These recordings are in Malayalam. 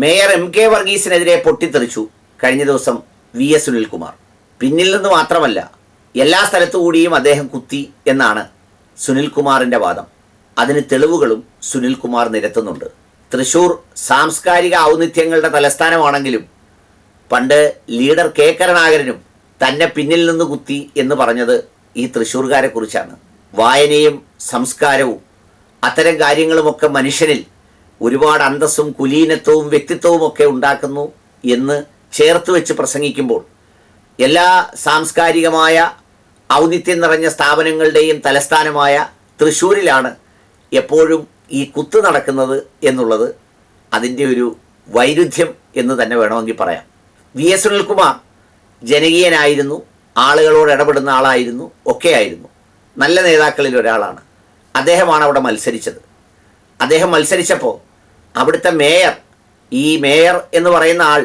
മേയർ എം കെ വർഗീസിനെതിരെ പൊട്ടിത്തെറിച്ചു കഴിഞ്ഞ ദിവസം വി എസ് സുനിൽകുമാർ. പിന്നിൽ നിന്ന് മാത്രമല്ല എല്ലാ സ്ഥലത്തു കൂടിയും അദ്ദേഹം കുത്തി എന്നാണ് സുനിൽകുമാറിന്റെ വാദം. അതിന് തെളിവുകളും സുനിൽകുമാർ നിരത്തുന്നുണ്ട്. തൃശൂർ സാംസ്കാരിക ഔന്നിത്യങ്ങളുടെ തലസ്ഥാനമാണെങ്കിലും പണ്ട് ലീഡർ കെ കരുണാകരനും തന്നെ പിന്നിൽ നിന്ന് കുത്തി എന്ന് പറഞ്ഞത് ഈ തൃശ്ശൂർകാരെ കുറിച്ചാണ് വായനയും സംസ്കാരവും അത്തരം കാര്യങ്ങളുമൊക്കെ മനുഷ്യനിൽ ഒരുപാട് അന്തസ്സും കുലീനത്വവും വ്യക്തിത്വവും ഒക്കെ ഉണ്ടാക്കുന്നു എന്ന് ചേർത്ത് വെച്ച് പ്രസംഗിക്കുമ്പോൾ എല്ലാ സാംസ്കാരികമായ ഔന്നിത്യം നിറഞ്ഞ സ്ഥാപനങ്ങളുടെയും തലസ്ഥാനമായ തൃശ്ശൂരിലാണ് എപ്പോഴും ഈ കുത്ത് നടക്കുന്നത് എന്നുള്ളത് അതിന്റെ ഒരു വൈരുദ്ധ്യം എന്ന് തന്നെ വേണമെങ്കിൽ പറയാം. വി എസ് സുനിൽകുമാർ ജനകീയനായിരുന്നു ആളുകളോട് ഇടപെടുന്ന ആളായിരുന്നു ഒക്കെ ആയിരുന്നു. നല്ല നേതാക്കളിൽ ഒരാളാണ്. അദ്ദേഹമാണ് അവിടെ മത്സരിച്ചത്. അദ്ദേഹം മത്സരിച്ചപ്പോൾ അവിടുത്തെ മേയർ ഈ മേയർ എന്ന് പറയുന്ന ആൾ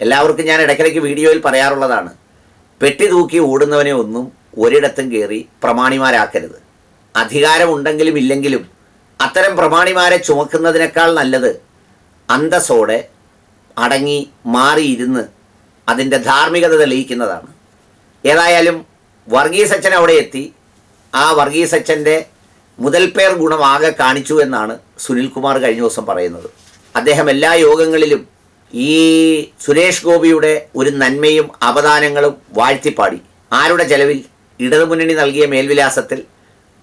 എല്ലാവർക്കും ഞാൻ ഇടയ്ക്കിടയ്ക്ക് വീഡിയോയിൽ പറയാറുള്ളതാണ്. പെട്ടി തൂക്കി ഓടുന്നവനെ ഒന്നും ഒരിടത്തും കയറി പ്രമാണിമാരാക്കരുത്. അധികാരമുണ്ടെങ്കിലും ഇല്ലെങ്കിലും അത്തരം പ്രമാണിമാരെ ചുമക്കുന്നതിനേക്കാൾ നല്ലത് അന്തസ്സോടെ അടങ്ങി മാറിയിരുന്ന് അതിന്റെ ധാർമ്മികത തെളിയിക്കുന്നതാണ്. ഏതായാലും വർഗീസച്ചൻ അവിടെ എത്തി. ആ വർഗീസച്ചന്റെ മുതൽപേർ ഗുണമാകെ കാണിച്ചു എന്നാണ് സുനിൽകുമാർ കഴിഞ്ഞ ദിവസം പറയുന്നത്. അദ്ദേഹം എല്ലാ യോഗങ്ങളിലും ഈ സുരേഷ് ഗോപിയുടെ ഒരു നന്മയും അവദാനങ്ങളും വാഴ്ത്തിപ്പാടി. ആരുടെ ചെലവിൽ? ഇടതുമുന്നണി നൽകിയ മേൽവിലാസത്തിൽ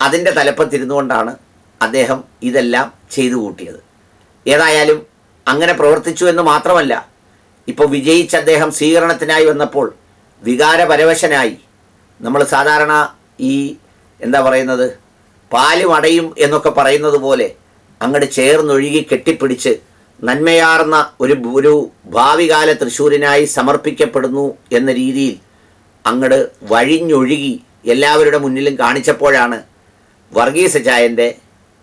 അതിന്റെ തലപ്പത്തിരുന്നുകൊണ്ടാണ് അദ്ദേഹം ഇതെല്ലാം ചെയ്തു കൂട്ടിയത്. ഏതായാലും അങ്ങനെ പ്രവർത്തിച്ചു എന്ന് മാത്രമല്ല ഇപ്പോൾ വിജയിച്ച അദ്ദേഹം സ്വീകരണത്തിനായി വന്നപ്പോൾ വികാരപരവശനായി. നമ്മൾ സാധാരണ ഈ എന്താ പറയുന്നത്? പാലും അടയും എന്നൊക്കെ പറയുന്നത് പോലെ അങ്ങോട്ട് ചേർന്നൊഴുകി കെട്ടിപ്പിടിച്ച് നന്മയാർന്ന ഒരു ഒരു ഭാവികാല തൃശ്ശൂരിനായി സമർപ്പിക്കപ്പെടുന്നു എന്ന രീതിയിൽ അങ്ങട് വഴിഞ്ഞൊഴുകി എല്ലാവരുടെ മുന്നിലും കാണിച്ചപ്പോഴാണ് വർഗീസ് ചായന്റെ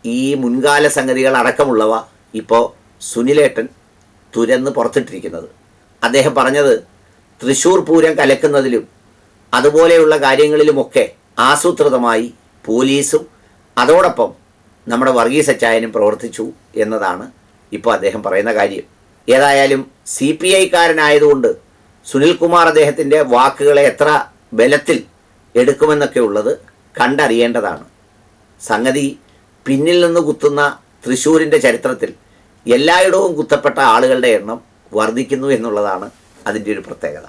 ഈ മുൻകാല സംഗതികൾ അടക്കമുള്ളവ ഇപ്പോൾ സുനിലേട്ടൻ തുരന്ന് പുറത്തിട്ടിരിക്കുന്നത്. അദ്ദേഹം പറഞ്ഞത് തൃശ്ശൂർ പൂരം കലക്കുന്നതിലും അതുപോലെയുള്ള കാര്യങ്ങളിലുമൊക്കെ ആസൂത്രിതമായി പോലീസും അതോടൊപ്പം നമ്മുടെ വർഗീസ് അച്ചായനും പ്രവർത്തിച്ചു എന്നതാണ് ഇപ്പോൾ അദ്ദേഹം പറയുന്ന കാര്യം. ഏതായാലും സി പി ഐക്കാരനായതുകൊണ്ട് സുനിൽകുമാർ അദ്ദേഹത്തിന്റെ വാക്കുകളെ എത്ര ബലത്തിൽ എടുക്കുമെന്നൊക്കെ ഉള്ളത് കണ്ടറിയേണ്ടതാണ്. സംഗതി പിന്നിൽ നിന്ന് കുത്തുന്ന തൃശ്ശൂരിന്റെ ചരിത്രത്തിൽ എല്ലായിടവും കുത്തപ്പെട്ട ആളുകളുടെ എണ്ണം വർദ്ധിക്കുന്നു എന്നുള്ളതാണ് അതിന്റെ ഒരു പ്രത്യേകത.